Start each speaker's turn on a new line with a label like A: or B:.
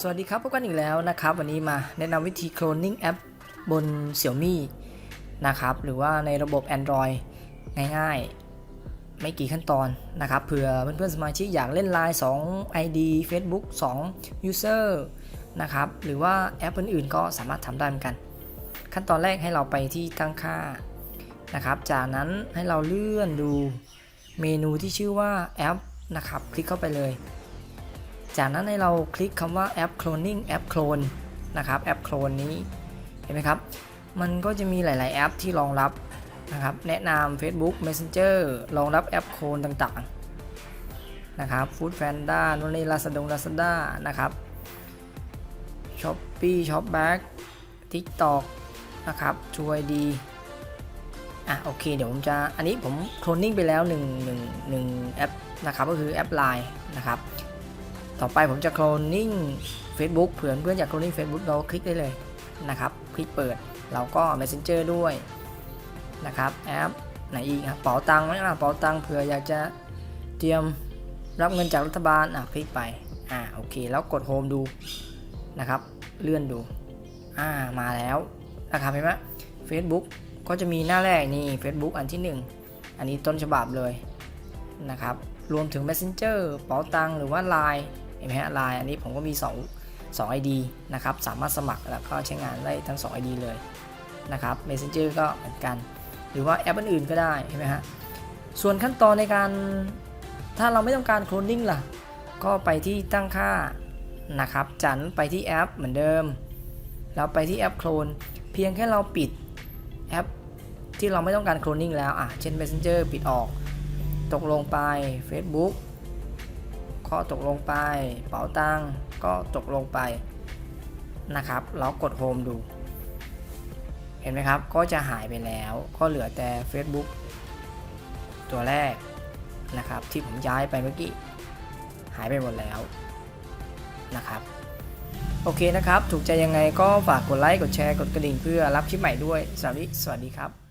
A: สวัสดีครับพบกันอีกแล้วนะครับ วันนี้มาแนะนำวิธีโคลนนิ่งแอปบน Xiaomi นะครับหรือว่าในระบบ Android ง่ายๆ ไม่กี่ขั้นตอนนะครับเผื่อเพื่อนๆสมาชิกอยากเล่น Line 2 ID Facebook 2 User นะครับหรือว่าแอปอื่นๆ ก็สามารถทำได้เหมือนกัน ขั้นตอนแรกให้เราไปที่ตั้งค่านะครับจากนั้นให้เราเลื่อนดูเมนูที่ชื่อว่าแอปนะครับ คลิกเข้าไปเลย จากนั้นให้เราคลิกคำว่าแอป cloning แอป clone นะครับแอป clone นี้เห็นไหมครับ มันก็จะมีหลาย ๆ แอปที่รองรับนะครับแนะนำ Facebook Messenger รองรับแอปโคลนต่าง ๆ นะครับ Food Panda โนนนี่ Lazada Lazada นะครับ Shopee Shopback TikTok นะครับช่วยดีอะโอเคเดี๋ยวผมจะอันนี้ผมโคลนนิ่งไปแล้ว1 1 1แอปนะครับก็คือแอป Line นะครับ ต่อไปผมจะโคลนนิ่ง Facebook เผื่อเพื่อนอยากโคลนนิ่ง Facebook เราคลิกได้เลยนะครับ คลิกเปิดเราก็ Messenger ด้วยนะครับแอปไหนอีกครับเป๋าตังค์ไหมอะเป๋าตังค์เผื่ออยากจะเตรียมรับเงินจากรัฐบาลอะคลิกไปอ่าโอเค แล้วกดโฮมดูนะครับ เลื่อนดูอ่ามาแล้วนะครับเห็นไหม Facebook ก็จะมีหน้าแรกนี่ Facebook อันที่ 1 อันนี้ต้นฉบับเลยนะครับ รวมถึง Messenger เป๋าตังค์หรือว่า Line ห็นไหมฮะ Line อันนี้ผมก็มี 2 2 ID นะครับ สามารถสมัครแล้วก็ใช้งานได้ทั้ง 2 ID เลยนะครับ Messenger ก็เหมือนกัน หรือว่าแอปอื่นๆก็ได้เห็นไหมฮะส่วนขั้นตอนในการถ้าเราไม่ต้องการโคลนนิ่งล่ะ ก็ไปที่ตั้งค่านะครับจันไปที่แอปเหมือนเดิม แล้วไปที่แอปโคลนเพียงแค่เราปิดแอปที่เราไม่ต้องการโคลนนิ่งแล้วอะเช่น Messenger ปิดออก ตกลงไป Facebook ก็ตกลงไป เป๋าตังก็ตกลงไปนะครับแล้วกดโฮมดู เห็นไหมครับ ก็จะหายไปแล้ว ก็เหลือแต่ Facebook ตัวแรกนะครับ ที่ผมย้ายไปเมื่อกี้ หายไปหมดแล้วนะครับ โอเคนะครับ ถูกใจยังไงก็ฝากกดไลค์ กดแชร์ กดกระดิ่งเพื่อรับคลิปใหม่ด้วยสวัสดีสวัสดีครับ